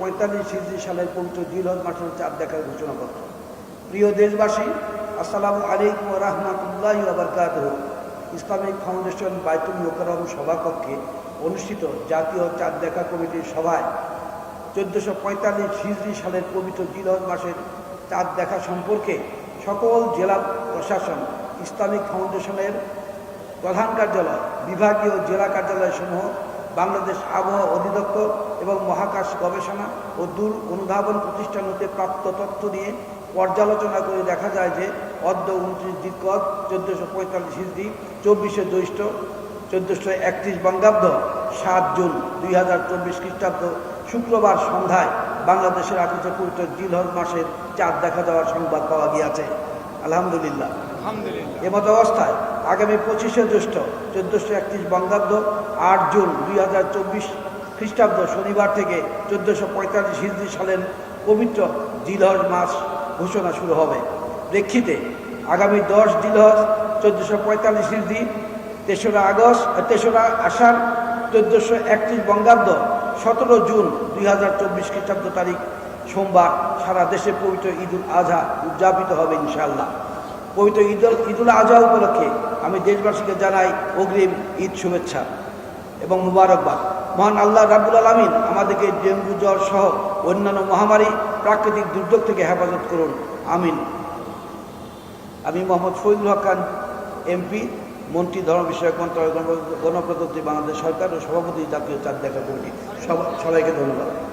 পঁয়তাল্লিশ সালের পবিত্র চাঁদ দেখার প্রিয় দেশবাসী ইসলামিক ফাউন্ডেশন সভাকক্ষে অনুষ্ঠিত জাতীয় চাঁদ দেখা কমিটির সভায় চোদ্দোশো পঁয়তাল্লিশ হিজড়ি সালের পবিত্র জিলহজ মাসের চাঁদ দেখা সম্পর্কে সকল জেলা প্রশাসন, ইসলামিক ফাউন্ডেশনের প্রধান কার্যালয়, বিভাগীয় জেলা কার্যালয়সমূহ, বাংলাদেশ আবহাওয়া অধিদপ্তর এবং মহাকাশ গবেষণা ও দূর অনুধাবন প্রতিষ্ঠান হতে প্রাপ্ত তথ্য নিয়ে পর্যালোচনা করে দেখা যায় যে, অদ্য উনত্রিশ দিকত চোদ্দোশো পঁয়তাল্লিশ হিজড়ি, চব্বিশে জ্যৈষ্ঠ চোদ্দোশো একত্রিশ বঙ্গাব্দ সাত জুন দুই হাজার চব্বিশ খ্রিস্টাব্দ শুক্রবার সন্ধ্যায় বাংলাদেশের আকাশে পবিত্র জিলহজ মাসের চাঁদ দেখা যাওয়ার সংবাদ পাওয়া গিয়াছে। আলহামদুলিল্লাহ। এমত অবস্থায় আগামী পঁচিশে জ্যৈষ্ঠ চোদ্দোশো একত্রিশ বঙ্গাব্দ আট জুন দুই হাজার চব্বিশ খ্রিস্টাব্দ শনিবার থেকে চোদ্দোশো পঁয়তাল্লিশ হিজড়ি সালের পবিত্র জিলহজ মাস ঘোষণা শুরু হবে। প্রেক্ষিতে আগামী দশ জিলহজ চোদ্দোশো পঁয়তাল্লিশ হিজড়ি তেসরা আগস্ট তেসরা আষাঢ় চোদ্দোশো একত্রিশ বঙ্গাব্দ সতেরো জুন দুই হাজার চব্বিশ খ্রিস্টাব্দ তারিখ সোমবার সারা দেশে পবিত্র ঈদুল আজহা উদযাপিত হবে ইনশাআল্লাহ। পবিত্র ঈদুল ঈদুল আজহা উপলক্ষে আমি দেশবাসীকে জানাই অগ্রিম ঈদ শুভেচ্ছা এবং মুবারকবাদ। মহান আল্লাহ রাবুল আলমিন আমাদেরকে ডেঙ্গু জ্বর সহ অন্যান্য মহামারী, প্রাকৃতিক দুর্যোগ থেকে হেফাজত করুন। আমিন। আমি মোহাম্মদ ফৈজুল হক খান, এমপি, মন্ত্রী, ধর্ম বিষয়ক মন্ত্রণালয় গণ- গণপ্রজাতন্ত্রী বাংলাদেশ সরকার ও সভাপতি জাতীয় চাঁদ দেখা কমিটি। সবাইকে ধন্যবাদ।